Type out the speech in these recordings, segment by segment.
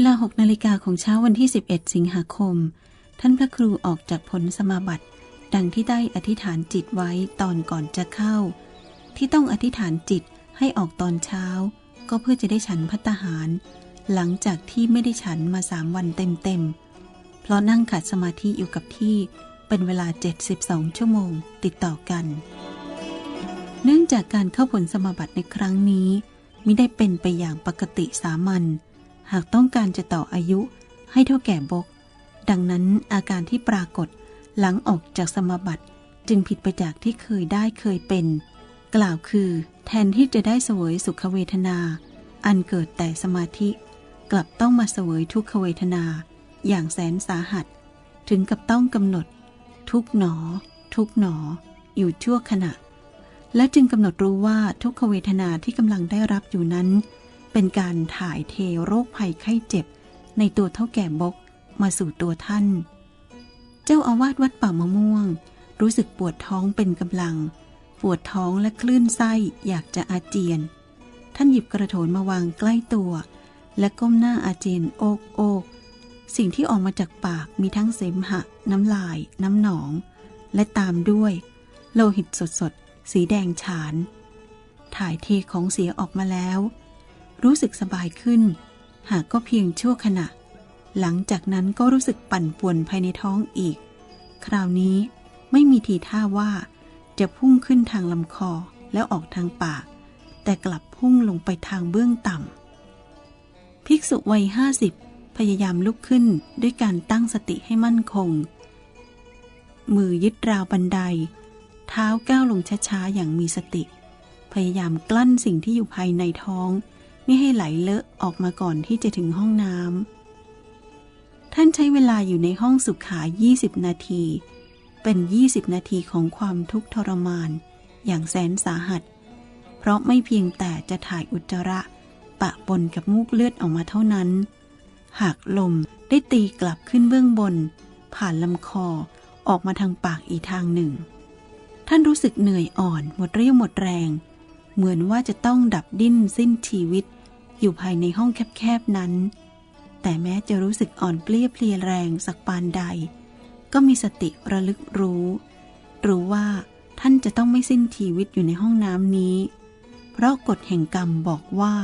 เวลาหกนาฬิกาของเช้าวันที่ 11 สิงหาคม ท่านพระครูออกจากผลสมาบัติ ดังที่ได้อธิษฐานจิตไว้ตอนก่อนจะเข้า ที่ต้องอธิษฐานจิตให้ออกตอนเช้า ก็เพื่อจะได้ฉันพัตตาหาร หลังจากที่ไม่ได้ฉันมาสามวันเต็มๆ เพราะนั่งขัดสมาธิอยู่กับที่เป็นเวลา 72 ชั่วโมงติดต่อกัน เนื่องจากการเข้าผลสมาบัติในครั้งนี้มิได้เป็นไปอย่างปกติสามัญ หากต้องการจะต่ออายุให้เท่าแก่บก ดังนั้นอาการที่ปรากฏหลังออกจากสมบัติจึงผิดไปจากที่เคยได้เคยเป็น กล่าวคือ แทนที่จะได้เสวยสุขเวทนา อันเกิดแต่สมาธิ กลับต้องมาเสวยทุกขเวทนา อย่างแสนสาหัส ถึงกับต้องกำหนด ทุกหนอ ทุกหนอ อยู่ชั่วขณะ และจึงกำหนดรู้ว่าทุกขเวทนาที่กำลังได้รับอยู่นั้น เป็นการถ่ายเทโรคภัยไข้เจ็บ ในตัวเท่าแก่บกมาสู่ตัวท่าน เจ้าอาวาสวัดป่ามะม่วง รู้สึกปวดท้องเป็นกำลัง ปวดท้องและคลื่นไส้อยากจะอาเจียน ท่านหยิบกระโถนมาวางใกล้ตัว และก้มหน้าอาเจียนโอกโอกสิ่งที่ออกมาจากปากมีทั้งเสมหะ น้ำลาย น้ำหนอง และตามด้วย โลหิตสดๆ สีแดงฉาน ถ่ายเทของเสียออกมาแล้ว รู้สึกสบายขึ้น หากก็เพียงชั่วขณะ หลังจากนั้นก็รู้สึกปั่นป่วนภายในท้องอีก คราวนี้ไม่มีทีท่าว่า จะพุ่งขึ้นทางลำคอแล้วออกทางปาก แต่กลับพุ่งลงไปทางเบื้องต่ำภิกษุวัยห้าสิบพยายามลุกขึ้นด้วยการตั้งสติให้มั่นคง มือยึดราวบันได เท้าก้าวลงช้าๆอย่างมีสติ พยายามกลั้นสิ่งที่อยู่ภายในท้อง ไม่ให้ไหลเลอะออกมาก่อนที่จะถึงห้องน้ำท่านใช้เวลาอยู่ในห้องสุขา 20 นาที เป็น 20 นาทีของความทุกข์ทรมาน อย่างแสนสาหัส เพราะไม่เพียงแต่จะถ่ายอุจจาระ ปะปนกับมูกเลือดออกมาเท่านั้น หากลมได้ตีกลับขึ้นเบื้องบน ผ่านลำคอออกมาทางปากอีกทางหนึ่ง ท่านรู้สึกเหนื่อยอ่อน หมดเรี่ยวหมดแรง เหมือนว่าจะต้องดับดิ้นสิ้นชีวิต อยู่ภายในห้องแคบๆนั้น แต่แม้จะรู้สึกอ่อนเปลี้ยเพลียแรงสักปานใด ก็มีสติระลึกรู้ รู้ว่าท่านจะต้องไม่สิ้นชีวิตอยู่ในห้องน้ำนี้ เพราะกฎแห่งกรรมบอกว่า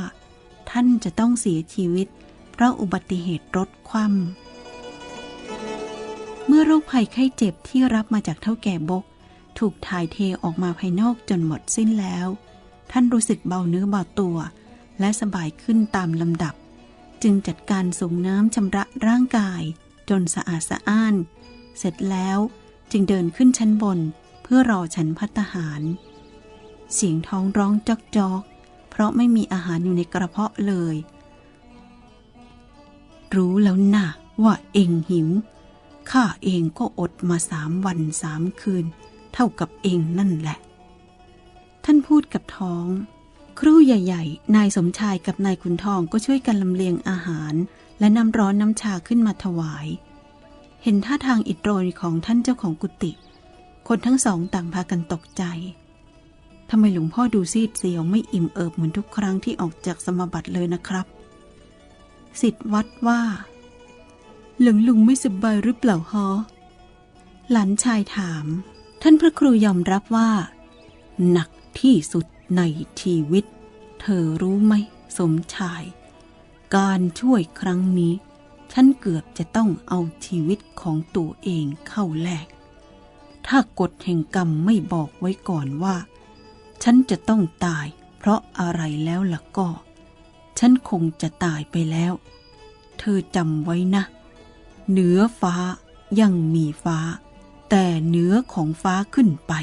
ท่านจะต้องเสียชีวิต เพราะอุบัติเหตุรถคว่ำเมื่อโรคภัยไข้เจ็บที่รับมาจากเท่าแก่บก ถูกถ่ายเทออกมาภายนอกจนหมดสิ้นแล้ว ท่านรู้สึกเบาเนื้อเบาตัว และสบายขึ้นตามลำดับ จึงจัดการส่งน้ำชำระร่างกาย จนสะอาดสะอ้าน เสร็จแล้วจึงเดินขึ้นชั้นบนเพื่อรอฉันพัตหาร เสียงท้องร้องจอกจอก เพราะไม่มีอาหารอยู่ในกระเพาะเลย รู้แล้วนะว่าเองหิว ข้าเองก็อดมาสามวันสามคืน เท่ากับเองนั่นแหละ ท่านพูดกับท้อง ครู่ใหญ่ ๆ นายสมชายกับนายขุนทองก็ช่วยกันลำเลียงอาหาร และน้ำร้อนน้ำชาขึ้นมาถวาย เห็นท่าทางอิดโรยของท่านเจ้าของกุฏิคนทั้งสองต่างพากันตกใจทำไมหลวงพ่อดูซีดเซียวไม่อิ่มเอิบเหมือนทุกครั้งที่ออกจากสมบัติเลยนะครับสิทธวัดว่า หลวงลุงไม่สบายหรือเปล่าฮะหลานชายถาม ท่านพระครูยอมรับว่า หนักที่สุด ในชีวิต เธอรู้ไหมสมชาย การช่วยครั้งนี้ ฉันเกือบจะต้องเอาชีวิตของตัวเองเข้าแลก ถ้ากฎแห่งกรรมไม่บอกไว้ก่อนว่า ฉันจะต้องตายเพราะอะไรแล้วล่ะก็ ฉันคงจะตายไปแล้ว เธอจำไว้นะ เหนือฟ้ายังมีฟ้า แต่เหนือของฟ้าขึ้นไป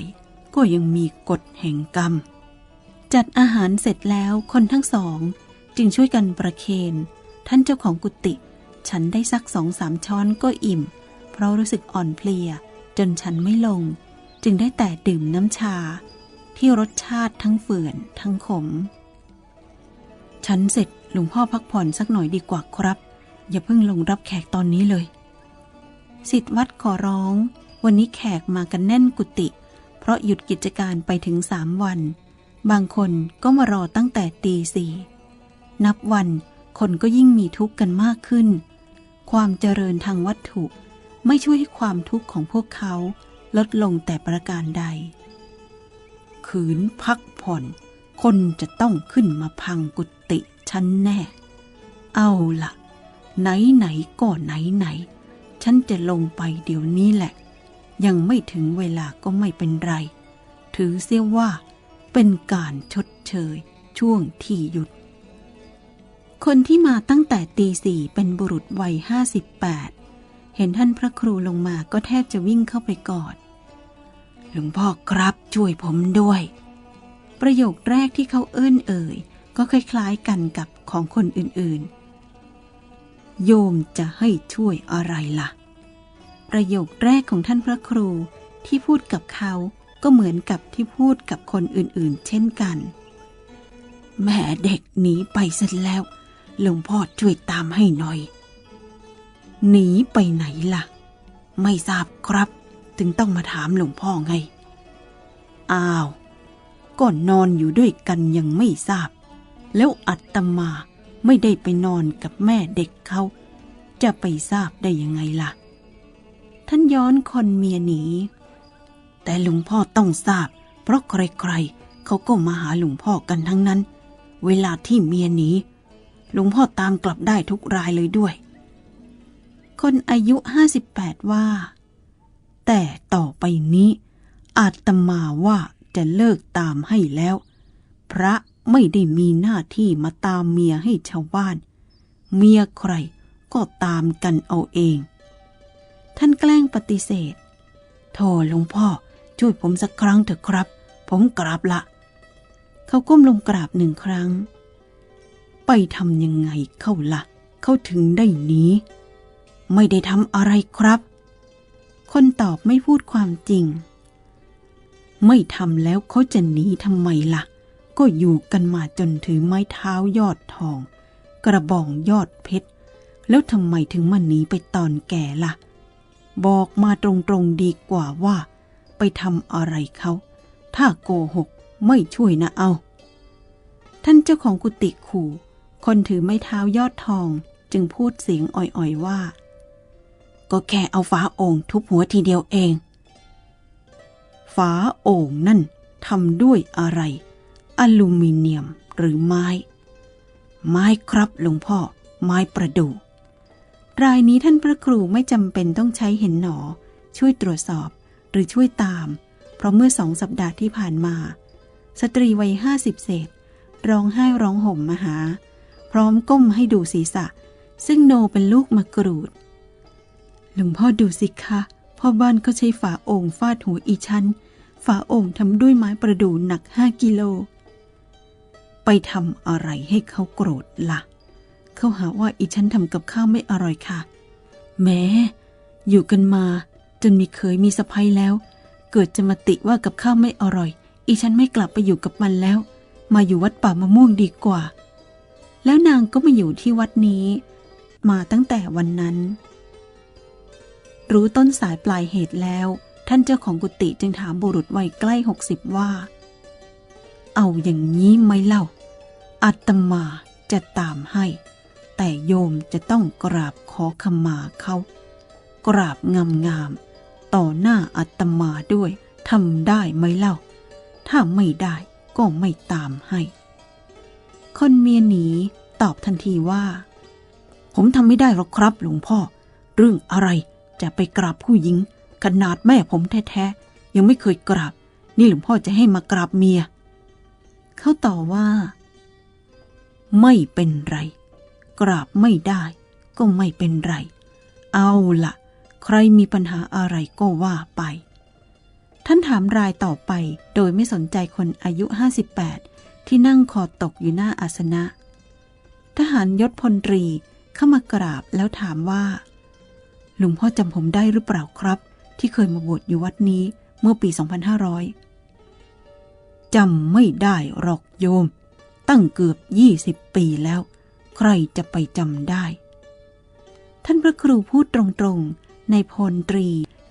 ก็ยังมีกฎแห่งกรรม จัดอาหารเสร็จแล้วคนทั้งสอง จึงช่วยกันประเคน ท่านเจ้าของกุฏิฉันได้สักสองสามช้อนก็อิ่ม เพราะรู้สึกอ่อนเพลีย จนฉันไม่ลง จึงได้แต่ดื่มน้ำชา ที่รสชาติทั้งเฝื่อนทั้งขม ฉันเสร็จหลวงพ่อพักผ่อนสักหน่อยดีกว่าครับ อย่าเพิ่งลงรับแขกตอนนี้เลยสิทธวัดขอร้อง วันนี้แขกมากันแน่นกุฏิเพราะหยุดกิจการไปถึงสามวัน บางคนก็มารอตั้งแต่ตีสี่นับวันคนก็ยิ่งมีทุกข์กันมากขึ้น ความเจริญทางวัตถุไม่ช่วยให้ความทุกข์ของพวกเขาลดลงแต่ประการใด ขืนพักผ่อน คนจะต้องขึ้นมาพังกุฏิฉันแน่ เอาละไหนไหนก็ไหนไหน ฉันจะลงไปเดี๋ยวนี้แหละ ยังไม่ถึงเวลาก็ไม่เป็นไร ถือเสียว่า เป็นการชดเชย ช่วงที่หยุด คนที่มาตั้งแต่ตีสี่เป็นบุรุษวัยห้าสิบแปดเห็นท่านพระครูลงมาก็แทบจะวิ่งเข้าไปกอดหลวงพ่อครับช่วยผมด้วย ประโยคแรกที่เขาเอื้นเอ่ย ก็คล้ายๆกันกับของคนอื่นๆ โยมจะให้ช่วยอะไรล่ะ ประโยคแรกของท่านพระครูที่พูดกับเขา ก็เหมือนกับที่พูดกับคนอื่นๆ เช่นกัน แม่เด็กหนีไปเสร็จแล้ว หลวงพ่อช่วยตามให้หน่อย หนีไปไหนล่ะ ไม่ทราบครับ ถึงต้องมาถามหลวงพ่อไง อ้าวก่อนนอนอยู่ด้วยกันยังไม่ทราบ แล้วอัตมาไม่ได้ไปนอนกับแม่เด็กเขา จะไปทราบได้ยังไงล่ะ ท่านย้อนคนเมียหนี แต่หลวงพ่อต้องทราบ เพราะใครๆเขาก็มาหาหลวงพ่อกันทั้งนั้น เวลาที่เมียหนีหลวงพ่อตามกลับได้ทุกรายเลยด้วย คนอายุห้าสิบแปดว่า แต่ต่อไปนี้ อาตมาว่าจะเลิกตามให้แล้ว พระไม่ได้มีหน้าที่มาตามเมียให้ชาวบ้าน เมียใครก็ตามกันเอาเอง ท่านแกล้งปฏิเสธโทหลวงพ่อ ช่วยผมสักครั้งเถอะครับ ผมกราบละ เขาก้มลงกราบหนึ่งครั้ง ไปทำยังไงเข้าละ่ะ เขาถึงได้หนีไม่ได้ทำอะไรครับ คนตอบไม่พูดความจริง ไม่ทำแล้วเขาจะหนีทำไมล่ะ ก็อยู่กันมาจนถือไม้เท้ายอดทอง กระบองยอดเพชร แล้วทำไมถึงมาหนีไปตอนแก่ล่ะ บอกมาตรงๆดีกว่าว่า ไปทำอะไรเขา ถ้าโกหกไม่ช่วยนะเอา ท่านเจ้าของกุฏิขู่ คนถือไม้เท้ายอดทองจึงพูดเสียงอ่อยๆว่า ก็แค่เอาฝาโอ่งทุบหัวทีเดียวเอง ฝาโอ่งนั่นทำด้วยอะไร อลูมิเนียมหรือไม้ ไม้ครับหลวงพ่อ ไม้ประดู่รายนี้ท่านพระครูไม่จำเป็นต้องใช้เห็นหนอ ช่วยตรวจสอบ หรือช่วยตาม เพราะเมื่อสองสัปดาห์ที่ผ่านมา สตรีวัยห้าสิบเศษ ร้องไห้ร้องห่มมาหา พร้อมก้มให้ดูศีรษะ ซึ่งโนเป็นลูกมะกรูดหลวงพ่อดูสิคะพ่อบ้านก็ใช้ฝาโอ่งฟาดหัวอีชั้น ฝาโอ่งทำด้วยไม้ประดู่หนักห้ากิโล ไปทำอะไรให้เขาโกรธละ่ะ เขาหาว่าอีฉันทำกับข้าวไม่อร่อยค่ะ แม้ อยู่กันมา จนมีเคยมีสะพ้ยแล้ว เกิดจะมาติว่ากับข้าวไม่อร่อย อีฉันไม่กลับไปอยู่กับมันแล้ว มาอยู่วัดป่ามะม่วงดีกว่า แล้วนางก็มาอยู่ที่วัดนี้ มาตั้งแต่วันนั้น รู้ต้นสายปลายเหตุแล้ว ท่านเจ้าของกุฏิจึงถามบุรุษวัยใกล้หกสิบว่า เอาอย่างนี้ไหมเล่าอาตมาจะตามให้ แต่โยมจะต้องกราบขอขมาเขา กราบงามๆ ต่อหน้าอาตมาด้วยทำได้ไหมเล่า ถ้าไม่ได้ก็ไม่ตามให้ คนเมียหนีตอบทันทีว่า ผมทำไม่ได้หรอกครับหลวงพ่อ เรื่องอะไรจะไปกราบผู้หญิง ขนาดแม่ผมแท้ๆ ยังไม่เคยกราบ นี่หลวงพ่อจะให้มากราบเมีย เขาต่อว่า ไม่เป็นไร กราบไม่ได้ก็ไม่เป็นไร เอาละ ใครมีปัญหาอะไรก็ว่าไป ท่านถามรายต่อไปโดยไม่สนใจคนอายุ 58 ที่นั่งคอตกอยู่หน้าอาสนะ ทหารยศพลตรีเข้ามากราบแล้วถามว่า หลวงพ่อจำผมได้หรือเปล่าครับ ที่เคยมาบวชอยู่วัดนี้เมื่อปี 2500 จำไม่ได้หรอกโยม ตั้งเกือบ 20 ปีแล้ว ใครจะไปจำได้ ท่านพระครูพูดตรง ในพลตรี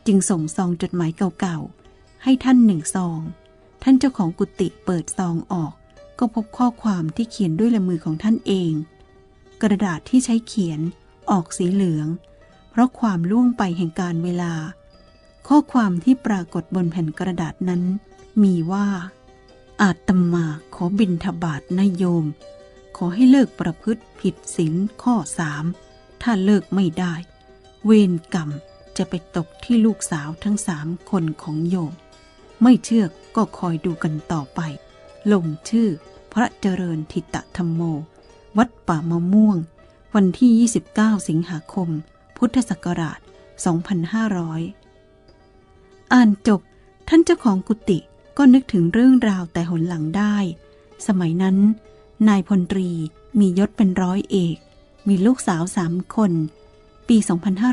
จึงส่งซองจดหมายเก่าๆ ให้ท่านหนึ่งซอง ท่านเจ้าของกุฏิเปิดซองออก ก็พบข้อความที่เขียนด้วยลายมือของท่านเอง กระดาษที่ใช้เขียนออกสีเหลือง เพราะความล่วงไปแห่งการเวลา ข้อความที่ปรากฏบนแผ่นกระดาษนั้น มีว่า อาตมาขอบินทบาทนายโยม ขอให้เลิกประพฤติผิดศีลข้อสามถ้าเลิกไม่ได้ เวรกรรม จะไปตกที่ลูกสาวทั้งสามคนของโยม ไม่เชื่อก็คอยดูกันต่อไป ลงชื่อพระเจริญทิตธรรมโม วัดป่ามะม่วง วันที่ 29 สิงหาคม พุทธศักราช 2500 อ่านจบท่านเจ้าของกุฏิก็นึกถึงเรื่องราวแต่หนหลังได้ สมัยนั้น นายพลตรีมียศเป็นร้อยเอก มีลูกสาวสามคน ปี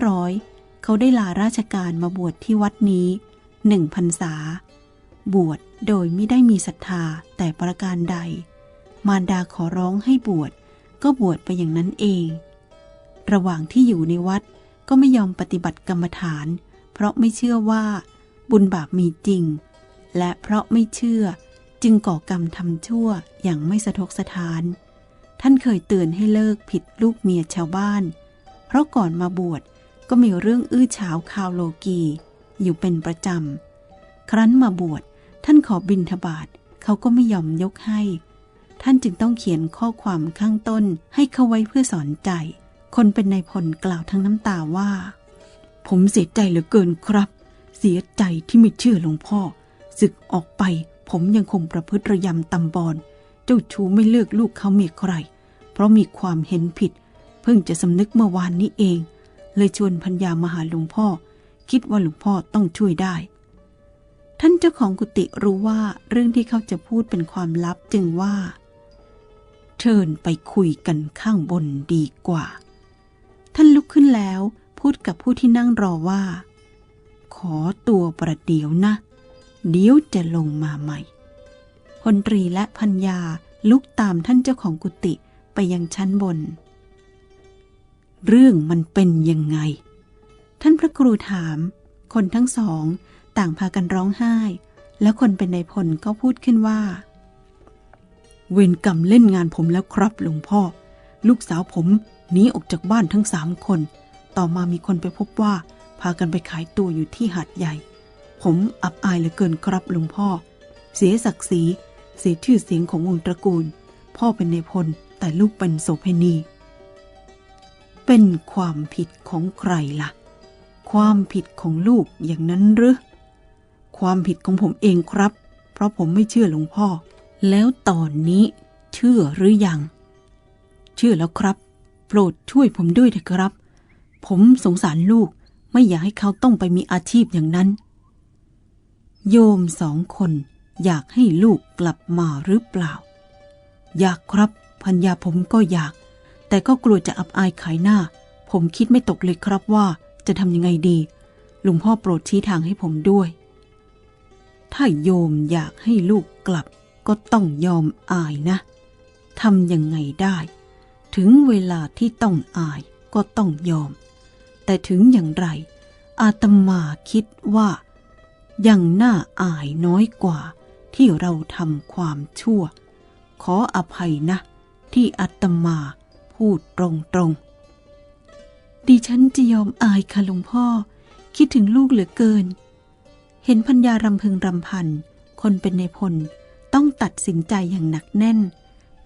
2500 เขาได้ลาราชการมาบวชที่วัดนี้หนึ่งพรรษา บวชโดยไม่ได้มีศรัทธาแต่ประการใด มารดาขอร้องให้บวชก็บวชไปอย่างนั้นเอง ระหว่างที่อยู่ในวัดก็ไม่ยอมปฏิบัติกรรมฐาน เพราะไม่เชื่อว่า บุญบาปมีจริง และเพราะไม่เชื่อจึงก่อกรรมทำชั่วอย่างไม่สะทกสะทาน ท่านเคยเตือนให้เลิกผิดลูกเมียชาวบ้าน เพราะก่อนมาบวช ก็มีเรื่องอื้อฉาวคาวโลกี อยู่เป็นประจำ ครั้นมาบวชท่านขอบินทบาทเขาก็ไม่ยอมยกให้ ท่านจึงต้องเขียนข้อความข้างต้นให้เขาไว้เพื่อสอนใจ คนเป็นนายพลกล่าวทั้งน้ำตาว่า ผมเสียใจเหลือเกินครับ เสียใจที่ไม่เชื่อหลวงพ่อศึกออกไปผมยังคงประพฤติระยำตำบอนเจ้าชู้ไม่เลือกลูกเขาเมียใคร เพราะมีความเห็นผิด เพิ่งจะสำนึกเมื่อวานนี้เอง เลยชวนพัญญามาหาหลวงพ่อ คิดว่าหลวงพ่อต้องช่วยได้ ท่านเจ้าของกุฏิรู้ว่าเรื่องที่เขาจะพูดเป็นความลับจึงว่า เชิญไปคุยกันข้างบนดีกว่า ท่านลุกขึ้นแล้วพูดกับผู้ที่นั่งรอว่า ขอตัวประเดี๋ยวนะ เดี๋ยวจะลงมาใหม่พลตรีและพัญญาลุกตามท่านเจ้าของกุฏิไปยังชั้นบน เรื่องมันเป็นยังไง ท่านพระครูถาม คนทั้งสองต่างพากันร้องไห้ แล้วคนเป็นนายพลก็พูดขึ้นว่า เวรกรรมเล่นงานผมแล้วครับหลวงพ่อ ลูกสาวผมหนีออกจากบ้านทั้งสามคน ต่อมามีคนไปพบว่า พากันไปขายตัวอยู่ที่หาดใหญ่ ผมอับอายเหลือเกินครับหลวงพ่อ เสียศักดิ์ศรีเสียชื่อเสียงของวงตระกูล พ่อเป็นนายพลแต่ลูกเป็นโสเพณี เป็นความผิดของใครล่ะ ความผิดของลูกอย่างนั้นหรือ ความผิดของผมเองครับ เพราะผมไม่เชื่อหลวงพ่อ แล้วตอนนี้เชื่อหรือยัง เชื่อแล้วครับ โปรดช่วยผมด้วยเถอะครับ ผมสงสารลูกไม่อยากให้เขาต้องไปมีอาชีพอย่างนั้น โยมสองคนอยากให้ลูกกลับมาหรือเปล่า อยากครับพัญญาผมก็อยาก แต่ก็กลัวจะอับอายขายหน้า ผมคิดไม่ตกเลยครับว่าจะทำยังไงดีหลวงพ่อโปรดชี้ทางให้ผมด้วย ถ้าโยมอยากให้ลูกกลับก็ต้องยอมอายนะทำยังไงได้ ถึงเวลาที่ต้องอายก็ต้องยอม แต่ถึงอย่างไร อาตมาคิดว่ายังน่าอายน้อยกว่าที่เราทำความชั่ว ขออภัยนะ ที่อาตมา พูดตรงๆดิฉันจะยอมอายค่ะหลวงพ่อ คิดถึงลูกเหลือเกิน เห็นพัญญารำพึงรำพัน คนเป็นในพลต้องตัดสินใจอย่างหนักแน่น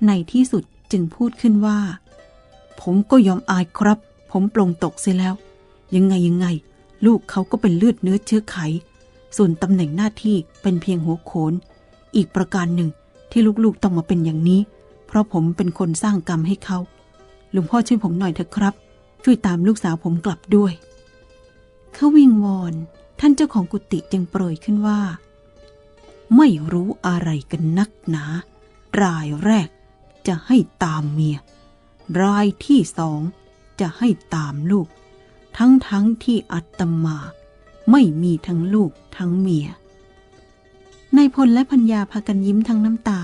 ในที่สุดจึงพูดขึ้นว่า ผมก็ยอมอายครับ ผมปลงตกเสียแล้ว ยังไงยังไง ลูกเขาก็เป็นเลือดเนื้อเชื้อไข ส่วนตำแหน่งหน้าที่เป็นเพียงหัวโขน อีกประการหนึ่งที่ลูกๆต้องมาเป็นอย่างนี้ เพราะผมเป็นคนสร้างกรรมให้เขา หลวงพ่อช่วยผมหน่อยเถอะครับ ช่วยตามลูกสาวผมกลับด้วยเขาวิงวอนท่านเจ้าของกุฏิจึงโปรยขึ้นว่า ไม่รู้อะไรกันนักหนา รายแรกจะให้ตามเมีย รายที่สองจะให้ตามลูก ทั้งทั้งๆที่อัตมา ไม่มีทั้งลูกทั้งเมียนายพลและพัญญาพากันยิ้มทั้งน้ำตา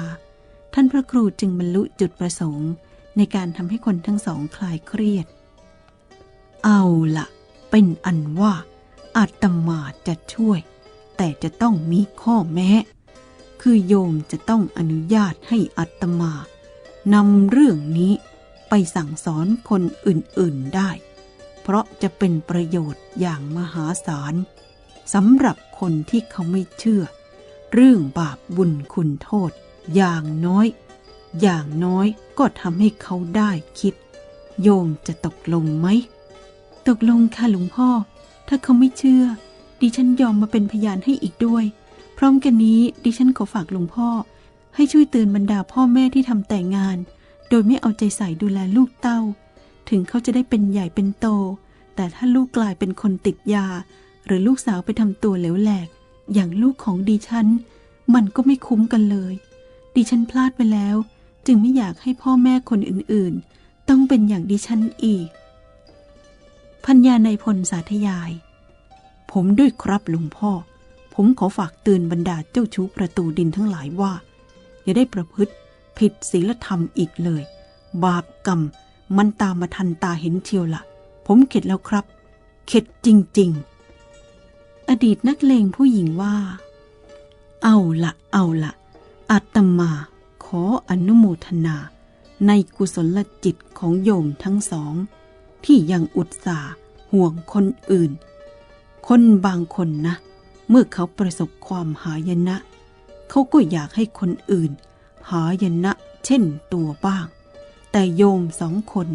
ท่านพระครูจึงบรรลุจุดประสงค์ ในการทำให้คนทั้งสองคลายเครียด เอาละเป็นอันว่าอาตมาจะช่วย แต่จะต้องมีข้อแม้ คือโยมจะต้องอนุญาตให้อาตมานำเรื่องนี้ไปสั่งสอนคนอื่นๆได้ เพราะจะเป็นประโยชน์อย่างมหาศาลสำหรับคนที่เขาไม่เชื่อ เรื่องบาปบุญคุณโทษอย่างน้อย อย่างน้อยก็ทำให้เขาได้คิด โยมจะตกลงไหม ตกลงค่ะหลวงพ่อ ถ้าเขาไม่เชื่อ ดิฉันยอมมาเป็นพยานให้อีกด้วย พร้อมกันนี้ดิฉันขอฝากหลวงพ่อ ให้ช่วยเตือนบรรดาพ่อแม่ที่ทำแต่งงาน โดยไม่เอาใจใส่ดูแลลูกเต้า ถึงเขาจะได้เป็นใหญ่เป็นโต แต่ถ้าลูกกลายเป็นคนติดยา หรือลูกสาวไปทำตัวเหลวแหลก อย่างลูกของดิฉัน มันก็ไม่คุ้มกันเลย ดิฉันพลาดไปแล้ว จึงไม่อยากให้พ่อแม่คนอื่นๆ ต้องเป็นอย่างดิฉันอีก พัญญาในพลสาธยาย ผมด้วยครับหลวงพ่อ ผมขอฝากเตือนบรรดาเจ้าชู้ประตูดินทั้งหลายว่า อย่าได้ประพฤติผิดศีลธรรมอีกเลย บาปกรรมมันตามมาทันตาเห็นเชียวละผมเข็ดแล้วครับ เข็ดจริง ๆ อดีตนักเลงผู้หญิงว่า เอาละเอาละอาตมา ขออนุโมทนา ในกุศลจิตของโยมทั้งสอง ที่ยังอุตส่าห์ห่วงคนอื่น คนบางคนนะ เมื่อเขาประสบความหายนะ เขาก็อยากให้คนอื่น หายนะเช่นตัวบ้าง แต่โยมสองคน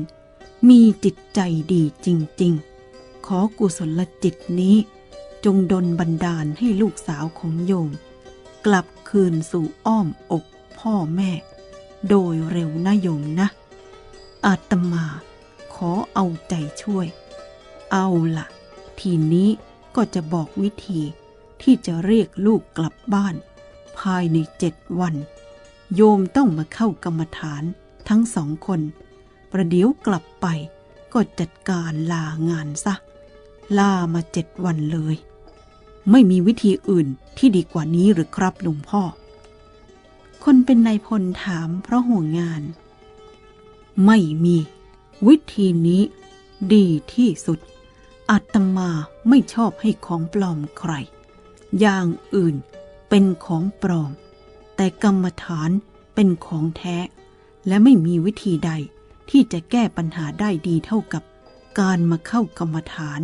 มีจิตใจดีจริง ๆ ขอกุศลจิตนี้จงดลบันดาลให้ลูกสาวของโยม กลับคืนสู่อ้อมอก พ่อแม่ โดยเร็วนะโยมนะ อาตมาขอเอาใจช่วย เอาละทีนี้ก็จะบอกวิธีที่จะเรียกลูกกลับบ้าน ภายในเจ็ดวัน โยมต้องมาเข้ากรรมฐานทั้งสองคน ประเดี๋ยวกลับไปก็จัดการลางานซะ ลามาเจ็ดวันเลย ไม่มีวิธีอื่นที่ดีกว่านี้หรือครับลุงพ่อ คนเป็นนายพลถามเพราะห่วงงาน ไม่มี วิธีนี้ดีที่สุด อาตมาไม่ชอบให้ของปลอมใคร อย่างอื่นเป็นของปลอม แต่กรรมฐานเป็นของแท้ และไม่มีวิธีใดที่จะแก้ปัญหาได้ดีเท่ากับการมาเข้ากรรมฐาน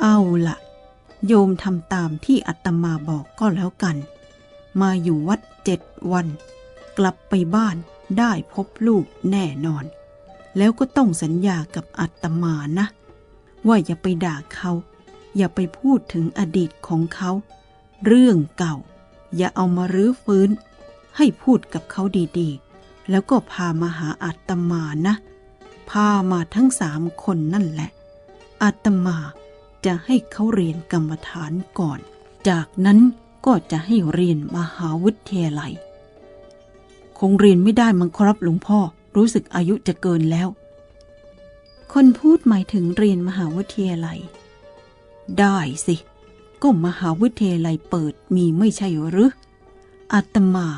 เอาละโยมทำตามที่อาตมาบอกก็แล้วกัน มาอยู่วัดเจ็ดวัน กลับไปบ้านได้พบลูกแน่นอน แล้วก็ต้องสัญญากับอาตมานะ ว่าอย่าไปด่าเขา อย่าไปพูดถึงอดีตของเขา เรื่องเก่า อย่าเอามารื้อฟื้น ให้พูดกับเขาดีๆ แล้วก็พามาหาอาตมานะ พามาทั้งสามคนนั่นแหละอาตมาจะให้เขาเรียนกรรมฐานก่อน จากนั้น ก็จะให้เรียนมหาวิทยาลัย คงเรียนไม่ได้มั้งครับหลวงพ่อรู้สึกอายุจะเกินแล้ว คนพูดหมายถึงเรียนมหาวิทยาลัย ได้สิ ก็มหาวิทยาลัยเปิดมีไม่ใช่หรืออาตมา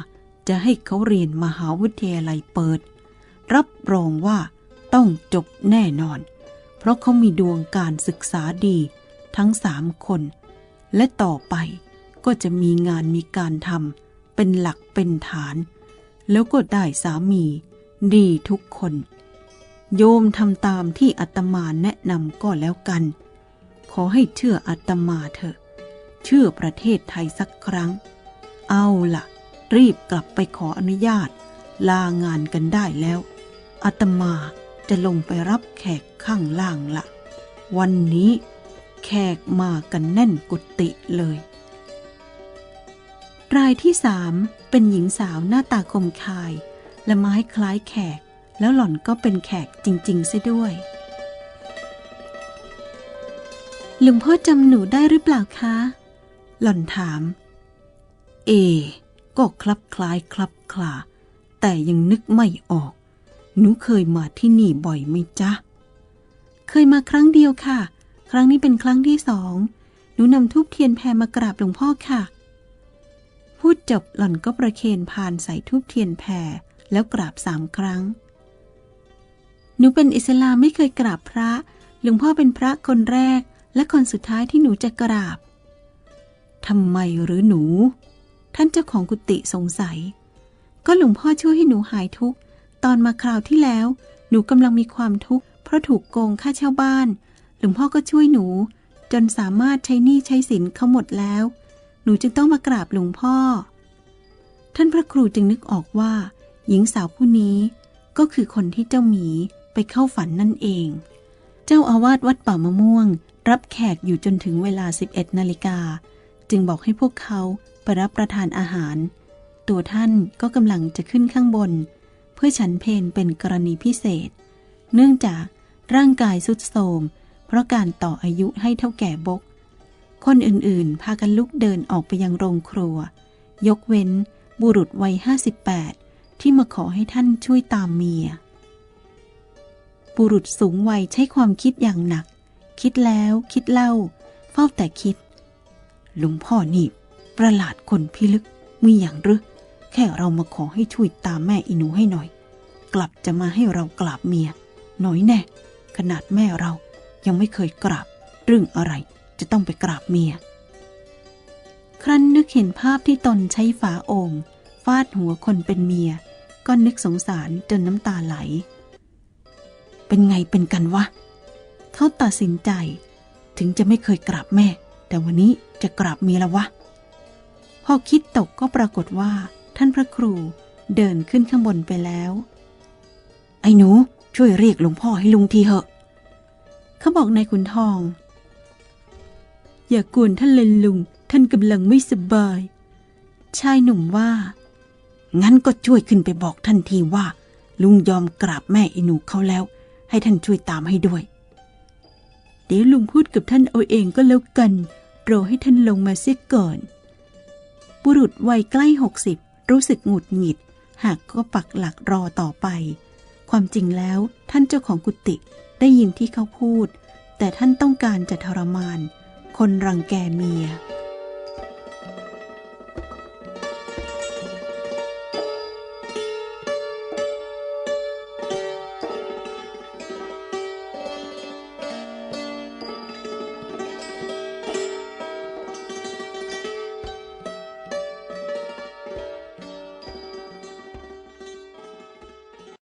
จะให้เขาเรียนมหาวิทยาลัยเปิด รับรองว่าต้องจบแน่นอน เพราะเขามีดวงการศึกษาดีทั้งสามคน และต่อไป ก็จะมีงานมีการทำเป็นหลักเป็นฐาน แล้วก็ได้สามี ดีทุกคน โยมทำตามที่อาตมาแนะนำก็แล้วกัน ขอให้เชื่ออาตมาเถอะ เชื่อประเทศไทยสักครั้ง เอาล่ะ รีบกลับไปขออนุญาต ลางานกันได้แล้วอาตมาจะลงไปรับแขกข้างล่างละวันนี้แขกมากันแน่นกุฏิเลย รายที่สามเป็นหญิงสาวหน้าตาคมคาย และไม้คล้ายแขก แล้วหล่อนก็เป็นแขกจริงๆซะด้วยหลวงพ่อจำหนูได้หรือเปล่าคะ หล่อนถาม เอ ก็คลับคล้ายคลับคลา แต่ยังนึกไม่ออก หนูเคยมาที่นี่บ่อยไหมจ๊ะ เคยมาครั้งเดียวค่ะ ครั้งนี้เป็นครั้งที่สอง หนูนำทูบเทียนแพรมากราบหลวงพ่อค่ะ พูดจบหล่อนก็ประเคนพานใส่ทูบเทียนแพรแล้วกราบสามครั้ง หนูเป็นอิสลามไม่เคยกราบพระ หลวงพ่อเป็นพระคนแรก และคนสุดท้ายที่หนูจะกราบ ทำไมหรือหนู ท่านเจ้าของกุฏิสงสัย ก็หลวงพ่อช่วยให้หนูหายทุกข์ ตอนมาคราวที่แล้ว หนูกำลังมีความทุกข์เพราะถูกโกงค่าเช่าบ้าน หลวงพ่อก็ช่วยหนู จนสามารถใช้หนี้ใช้สินเขาหมดแล้ว หนูจึงต้องมากราบหลวงพ่อ ท่านพระครูจึงนึกออกว่า หญิงสาวผู้นี้ก็คือคนที่เจ้าหมีไปเข้าฝันนั่นเอง เจ้าอาวาสวัดป่ามะม่วง รับแขกอยู่จนถึงเวลา 11นาฬิกา จึงบอกให้พวกเขาไปรับประทานอาหาร ตัวท่านก็กำลังจะขึ้นข้างบน เพื่อฉันเพนเป็นกรณีพิเศษ เนื่องจากร่างกายสุดโทรมเพราะการต่ออายุให้เท่าแก่บก คนอื่นๆ พากันลุกเดินออกไปยังโรงครัว ยกเว้นบุรุษวัย58ที่มาขอให้ท่านช่วยตามเมีย บุรุษสูงวัยใช้ความคิดอย่างหนัก คิดแล้วคิดเล่า เฝ้าแต่คิด หลวงพ่อนี่ ประหลาดคนพิลึกมีอย่างหรือแค่เรามาขอให้ช่วยตามแม่อีหนูให้หน่อย กลับจะมาให้เรากราบเมีย หน่อยแน่ ขนาดแม่เรายังไม่เคยกราบเรื่องอะไร จะต้องไปกราบเมีย ครั้นนึกเห็นภาพที่ตนใช้ฝาโอ่งฟาดหัวคนเป็นเมีย ก็นึกสงสารจนน้ำตาไหล เป็นไงเป็นกันวะ เขาตัดสินใจ ถึงจะไม่เคยกราบแม่ แต่วันนี้จะกราบเมียแล้ววะ พอคิดตกก็ปรากฏว่า ท่านพระครูเดินขึ้นข้างบนไปแล้ว ไอ้หนูช่วยเรียกหลวงพ่อให้ลุงทีเหอะ เขาบอกนายขุนทอง อย่ากวนท่านเลยลุง ท่านกำลังไม่สบาย ชายหนุ่มว่า งั้นก็ช่วยขึ้นไปบอกท่านทีว่า ลุงยอมกราบแม่อีหนูเขาแล้ว ให้ท่านช่วยตามให้ด้วย เดี๋ยวลุงพูดกับท่านเอาเองก็แล้วกันรอให้ท่านลงมาเสียก่อน บุรุษวัยใกล้หกสิบรู้สึกหงุดหงิด หากก็ปักหลักรอต่อไป ความจริงแล้วท่านเจ้าของกุฏิได้ยินที่เขาพูด แต่ท่านต้องการจะทรมาน คนรังแกเมีย